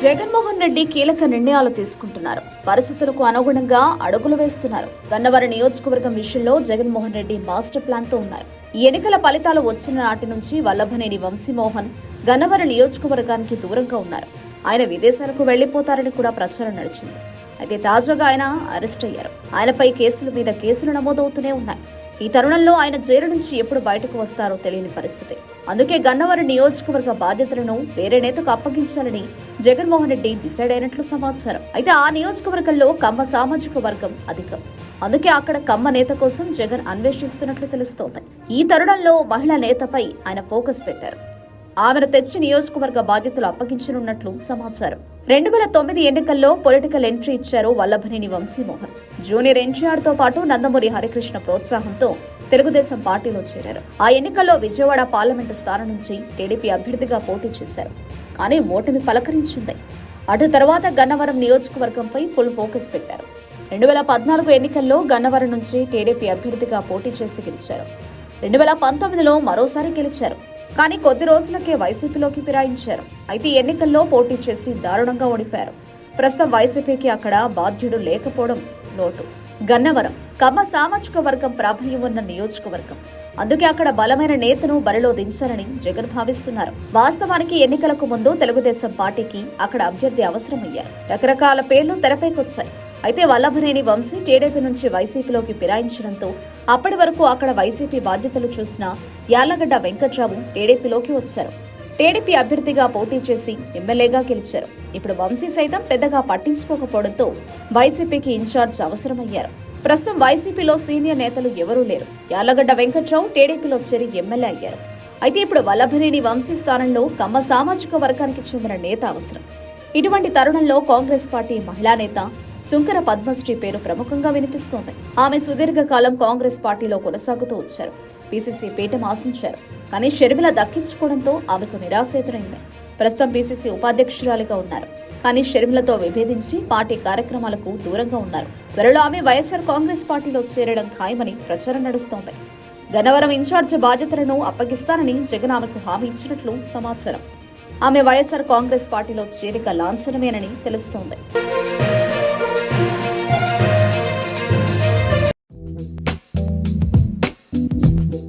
జగన్మోహన్ రెడ్డి కీలక నిర్ణయాలు తీసుకుంటున్నారు. పరిస్థితులకు అనుగుణంగా అడుగులు వేస్తున్నారు. గన్నవరం నియోజకవర్గం విషయంలో జగన్మోహన్ రెడ్డి మాస్టర్ ప్లాన్తో ఉన్నారు. ఎన్నికల ఫలితాలు వచ్చిన నాటి నుంచి వల్లభనేని వంశీమోహన్ గన్నవరం నియోజకవర్గానికి దూరంగా ఉన్నారు. ఆయన విదేశాలకు వెళ్ళిపోతారని కూడా ప్రచారం నడిచింది. అయితే తాజాగా ఆయన అరెస్ట్ అయ్యారు. ఆయనపై కేసుల మీద కేసులు నమోదవుతూనే ఉన్నాయి. ఈ తరుణంలో ఆయన జైలు నుంచి ఎప్పుడు బయటకు వస్తారో తెలియని పరిస్థితి. అందుకే గన్నవరం నియోజకవర్గ బాధ్యతలను వేరే నేతకు అప్పగించాలని జగన్మోహన్ రెడ్డి డిసైడ్ అయినట్లు సమాచారం. అయితే ఆ నియోజకవర్గంలో కమ్మ సామాజిక వర్గం అధికం. అందుకే అక్కడ కమ్మ నేత కోసం జగన్ అన్వేషిస్తున్నట్లు తెలుస్తోంది. ఈ తరుణంలో మహిళా నేతపై ఆయన ఫోకస్ పెట్టారు. ఆమెను తెచ్చి నియోజకవర్గ బాధ్యతలు అప్పగించనున్నట్లు సమాచారం. రెండు వేల తొమ్మిది ఎన్నికల్లో పొలిటికల్ ఎంట్రీ ఇచ్చారు వల్లభనేని వంశీమోహన్. జూనియర్ ఎన్టీఆర్తో పాటు నందమూరి హరికృష్ణ ప్రోత్సాహంతో తెలుగుదేశం పార్టీలో చేరారు. ఆ ఎన్నికల్లో విజయవాడ పార్లమెంటు స్థానం నుంచి టీడీపీ అభ్యర్థిగా పోటీ చేశారు. కానీ ఓటమి పలకరించింది. అటు తర్వాత గన్నవరం నియోజకవర్గంపై ఫుల్ ఫోకస్ పెట్టారు. రెండు వేల పద్నాలుగు ఎన్నికల్లో గన్నవరం నుంచి టీడీపీ అభ్యర్థిగా పోటీ చేసి గెలిచారు. రెండు వేల పంతొమ్మిదిలో మరోసారి గెలిచారు. కానీ కొద్ది రోజులకే వైసీపీలోకి ఫిరాయించారు. అయితే ఎన్నికల్లో పోటీ చేసి దారుణంగా ఓడిపారు. ప్రస్తుతం వైసీపీకి అక్కడ బాధ్యుడు లేకపోవడం లోటు గన్నవరం. కమ్మ సామాజిక వర్గం ప్రాబల్యం ఉన్న నియోజకవర్గం. అందుకే అక్కడ బలమైన నేతను బరిలో దించాలని జగన్ భావిస్తున్నారు. వాస్తవానికి ఎన్నికలకు ముందు తెలుగుదేశం పార్టీకి అక్కడ అభ్యర్థి అవసరమయ్యారు. రకరకాల పేర్లు తెరపైకొచ్చాయి. అయితే వల్లభనేని వంశీ టీడీపీ నుంచి వైసీపీలోకి ఫిరాయించడంతో అప్పటి వరకు అక్కడ వైసీపీ బాధ్యతలు చూసిన యాలగడ్డ వెంకట్రావు టీడీపీలోకి వచ్చారు. టీడీపీ అభ్యర్థిగా పోటీ చేసి ఎమ్మెల్యేగా గెలిచారు. ఇప్పుడు వంశీ సైతం పెద్దగా పట్టించుకోకపోవడంతో వైసీపీకి ఇన్ఛార్జ్ అవసరమయ్యారు. ప్రస్తుతం వైసీపీలో సీనియర్ నేతలు ఎవరూ లేరు. యాలగడ్డ వెంకట్రావు టీడీపీలో చేరి ఎమ్మెల్యే అయ్యారు. అయితే ఇప్పుడు వల్లభనేని వంశీ స్థానంలో కమ్మ సామాజిక వర్గానికి చెందిన నేత అవసరం. ఇటువంటి తరుణంలో కాంగ్రెస్ పార్టీ మహిళా నేత శుంకర పద్మశ్రీ పేరు ప్రముఖంగా వినిపిస్తోంది. ఆమె సుదీర్ఘకాలం కాంగ్రెస్ పార్టీలో కొనసాగుతూ వచ్చారు. పీసీసీ పీఠం ఆశించారు కానీ షర్మిల దక్కించుకోవడంతో ఆమెకు నిరాశ ఎదురైంది. ప్రస్తుతం పీసీసీ ఉపాధ్యక్షురాలిగా ఉన్నారు కానీ షర్మిలతో విభేదించి పార్టీ కార్యక్రమాలకు దూరంగా ఉన్నారు. త్వరలో ఆమె వైఎస్ఆర్ కాంగ్రెస్ పార్టీలో చేరడం ఖాయమని ప్రచారం నడుస్తోంది. గన్నవరం ఇన్ఛార్జ్ బాధ్యతలను అప్పగిస్తానని జగన్ ఆమెకు హామీ ఇచ్చినట్లు సమాచారం. ఆమె వైఎస్ఆర్ కాంగ్రెస్ పార్టీలో చేరిక లాంఛనమేనని తెలుస్తోంది.